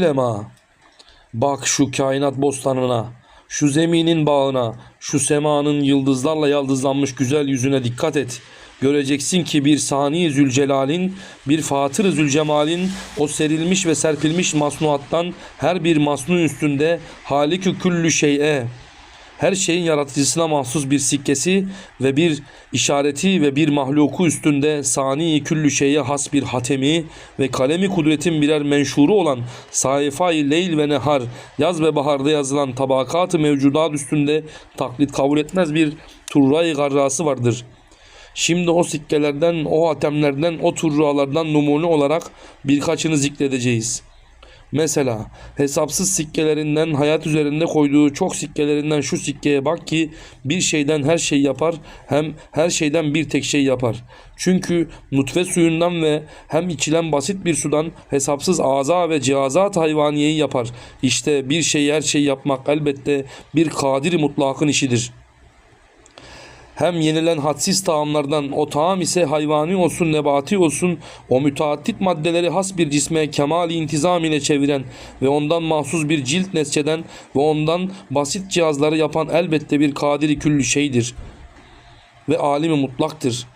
Lema. Bak şu kainat bostanına, şu zeminin bağına, şu semanın yıldızlarla yaldızlanmış güzel yüzüne dikkat et. Göreceksin ki bir sani Zülcelal'in, bir Fatır Zülcemal'in o serilmiş ve serpilmiş masnuattan her bir masnu üstünde halikü küllü şey'e, her şeyin yaratıcısına mahsus bir sikkesi ve bir işareti ve bir mahluku üstünde sani küllü şeye has bir hatemi ve kalemi kudretin birer menşuru olan sayfayı leyl ve nehar yaz ve baharda yazılan tabakat-ı mevcudat üstünde taklit kabul etmez bir turray garrası vardır. Şimdi o sikkelerden, o hatemlerden, o turralardan numune olarak birkaçını zikredeceğiz. Mesela hesapsız sikkelerinden hayat üzerinde koyduğu çok sikkelerinden şu sikkeye bak ki bir şeyden her şey yapar hem her şeyden bir tek şey yapar. Çünkü nutfe suyundan ve hem içilen basit bir sudan hesapsız aza ve cihazat hayvaniyeyi yapar. İşte bir şey her şey yapmak elbette bir kadir mutlakın işidir.'' Hem yenilen hadsiz taamlardan o taam ise hayvani olsun nebati olsun o müteaddit maddeleri has bir cisme kemali intizam ile çeviren ve ondan mahsus bir cilt nesçeden ve ondan basit cihazları yapan elbette bir kadiri küllü şeydir ve alimi mutlaktır.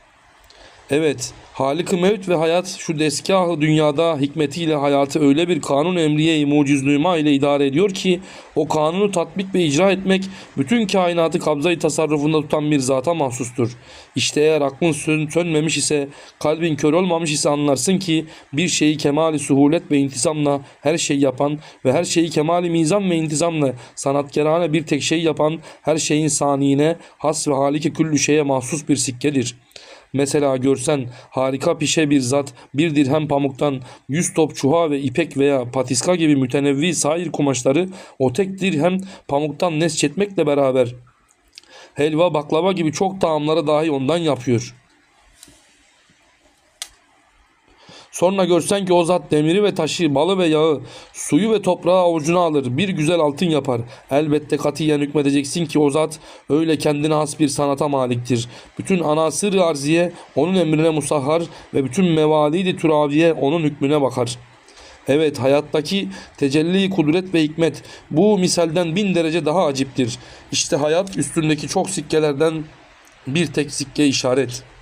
Evet, Halık-ı Mevt ve hayat şu deskahı dünyada hikmetiyle hayatı öyle bir kanun emriye-i mucizlüma ile idare ediyor ki o kanunu tatbik ve icra etmek bütün kainatı kabzayı tasarrufunda tutan bir zata mahsustur. İşte eğer aklın sön sönmemiş ise kalbin kör olmamış ise anlarsın ki bir şeyi kemali suhulet ve intizamla her şey yapan ve her şeyi kemali mizan ve intizamla sanatkarane bir tek şey yapan her şeyin saniine has ve haliki küllü şeye mahsus bir sikkedir.'' Mesela görsen harika pişe bir zat bir dirhem pamuktan yüz top çuha ve ipek veya patiska gibi mütenevvi sair kumaşları o tek dirhem pamuktan nesçetmekle beraber helva baklava gibi çok taamlara dahi ondan yapıyor. Sonra görsen ki o zat demiri ve taşı, balı ve yağı, suyu ve toprağı avucuna alır, bir güzel altın yapar. Elbette katiyen hükmedeceksin ki o zat öyle kendine has bir sanata maliktir. Bütün anasır arziye onun emrine musahhar ve bütün mevalidi turaviye onun hükmüne bakar.'' Evet hayattaki tecelli kudret ve hikmet bu misalden bin derece daha aciptir. İşte hayat üstündeki çok sikkelerden bir tek sikke işaret.''